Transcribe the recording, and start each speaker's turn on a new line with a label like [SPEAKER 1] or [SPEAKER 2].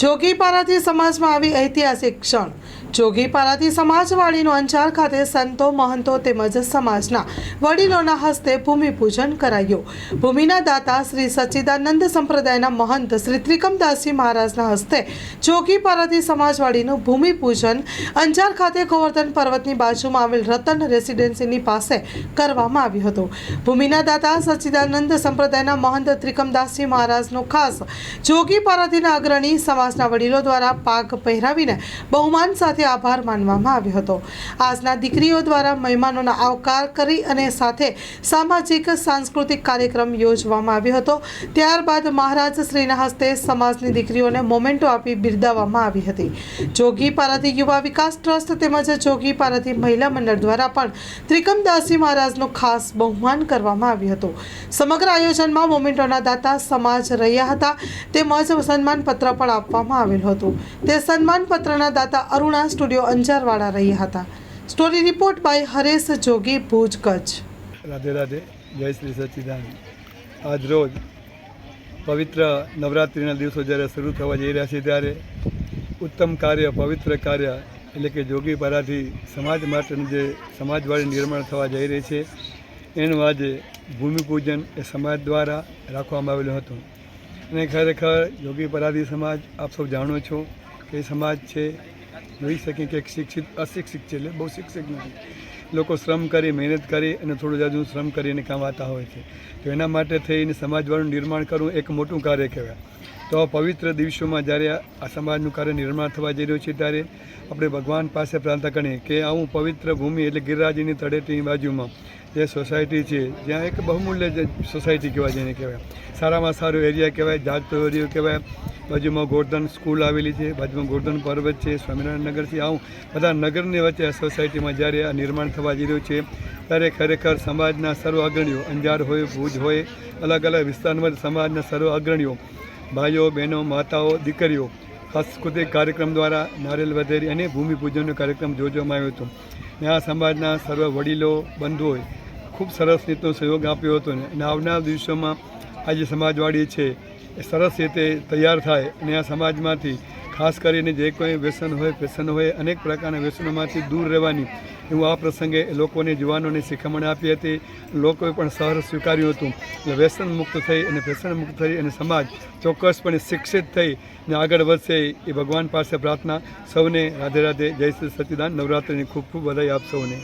[SPEAKER 1] જોગીપારાથી સમાજમાં આવી ઐતિહાસિક ક્ષણ જોગીપારાથી સમાજવાડીનો અંચાર ખાતે સંતો, મહંતો તેમજ સમાજના વડીલોના હસ્તે ભૂમિપૂજન કરાયું. ભૂમિના દાતા શ્રી સચ્ચિદાનંદ સંપ્રદાયના મહંત શ્રી ત્રિકમદાસજી મહારાજના હસ્તે જોગીપારાથી સમાજવાડીનું ભૂમિપૂજન અંજાર ખાતે ગોવર્ધન પર્વતની બાજુમાં આવેલ રતન રેસિડેન્સીની પાસે કરવામાં આવ્યું હતું. ભૂમિના દાતા સચ્ચિદાનંદ સંપ્રદાયના મહંત ત્રિકમદાસજી મહારાજનો ખાસ જોગીપારાધીના અગ્રણી સમાજના વડીલો દ્વારા પાક પહેરાવીને બહુમાન સાથે આભાર માનવામાં આવ્યો હતો. આજના દીકરીઓ દ્વારા મહેમાનોના આવકાર કરી અને સાથે સામાજિક, સાંસ્કૃતિક કાર્યક્રમ યોજવામાં આવ્યો હતો. ત્યારબાદ મહારાજ શ્રીના હસ્તે સમાજની દીકરીઓને મોમેન્ટો આપી બિરદાવવામાં આવી હતી. જોગી પારાથી યુવા વિકાસ ટ્રસ્ટ તેમજ જોગી પારાથી મહિલા મંડળ દ્વારા પણ ત્રિકમદાસજી મહારાજનું ખાસ બહુમાન કરવામાં આવ્યું હતું. સમગ્ર આયોજનમાં મોમેન્ટોના દાતા સમાજ રહ્યા હતા. તેમજ સન્માનપત્ર પણ આપવામાં આવેલું હતું. તે સન્માનપત્રના દાતા અરુણા સ્ટુડિયો અંજારવાળા રહ્યા હતા. Story report by Haresh Jogi, Bhuj, Kutch.
[SPEAKER 2] Radhe Radhe, Jai Shri સચિદાન આજ રોજ પવિત્ર નવરાત્રિના દિવસો જ્યારે શરૂ થવા જઈ રહ્યા છે ત્યારે ઉત્તમ કાર્ય, પવિત્ર કાર્ય એટલે કે જોગી પરાથી સમાજ માટેનું જે સમાજવાળી નિર્માણ થવા જઈ રહી છે, એનું આજે ભૂમિપૂજન એ સમાજ દ્વારા રાખવામાં આવેલું હતું. અને ખરેખર જોગી પરાધી સમાજ, આપ સૌ જાણો છો કે સમાજ છે જોઈ શકીએ કે એક શિક્ષિત, અશિક્ષિત છે એટલે બહુ શિક્ષિત નથી. લોકો શ્રમ કરી, મહેનત કરી અને થોડું જાજુ શ્રમ કરીને કામ આવતા હોય છે. તો એના માટે થઈને સમાજવાળું નિર્માણ કરવું એક મોટું કાર્ય કહેવાય. તો આ પવિત્ર દિવસોમાં જ્યારે આ સમાજનું કાર્ય નિર્માણ થવા જઈ રહ્યું છે ત્યારે આપણે ભગવાન પાસે પ્રાર્થના કરીએ કે આવું પવિત્ર ભૂમિ એટલે ગિરરાજીની તળેટીની બાજુમાં જે સોસાયટી છે, જ્યાં એક બહુમૂલ્ય સોસાયટી કહેવાય જેને કહેવાય. સારામાં સારો એરિયા કહેવાય જાત એરિયો કહેવાય બાજુમાં ગોર્ધન સ્કૂલ આવેલી છે, બાજુમાં ગોર્ધન પર્વત છે, સ્વામિનારાયણ નગરથી આવું બધા નગરની વચ્ચે સોસાયટીમાં જ્યારે આ નિર્માણ થવા જઈ રહ્યું છે, ત્યારે ખરેખર સમાજના સર્વ અગ્રણીઓ, અંજાર હોય, ભુજ હોય અલગ અલગ વિસ્તારમાં સમાજના સર્વ અગ્રણીઓ, ભાઈઓ, બહેનો, માતાઓ, દીકરીઓ સાંસ્કૃતિક કાર્યક્રમ દ્વારા નારિયેલ વધેરી અને ભૂમિપૂજનનો કાર્યક્રમ યોજવામાં આવ્યો હતો. ને આ સમાજના સર્વ વડીલો, બંધુઓએ ખૂબ સરસ રીતનો સહયોગ આપ્યો હતો ને અને આવનાર દિવસોમાં આ જે સમાજવાડી છે સરસ રીતે તૈયાર થાય અને આ સમાજમાંથી, ખાસ કરીને જે કોઈ વ્યસન હોય વ્યસન હોય, અનેક પ્રકારના વ્યસનોમાંથી દૂર રહેવાની, એવું આ પ્રસંગે લોકોને યુવાનોને શિખામણ આપી હતી. લોકોએ પણ સહર સ્વીકાર્યું હતું. એટલે વ્યસન મુક્ત થઈ અને વ્યસન મુક્ત થઈ અને સમાજ ચોક્કસપણે શિક્ષિત થઈ ને આગળ વધશે એ ભગવાન પાસે પ્રાર્થના. સૌને રાધે રાધે. જય શ્રી સચિદાન. નવરાત્રિની ખૂબ ખૂબ વધાઈ આપ સૌને.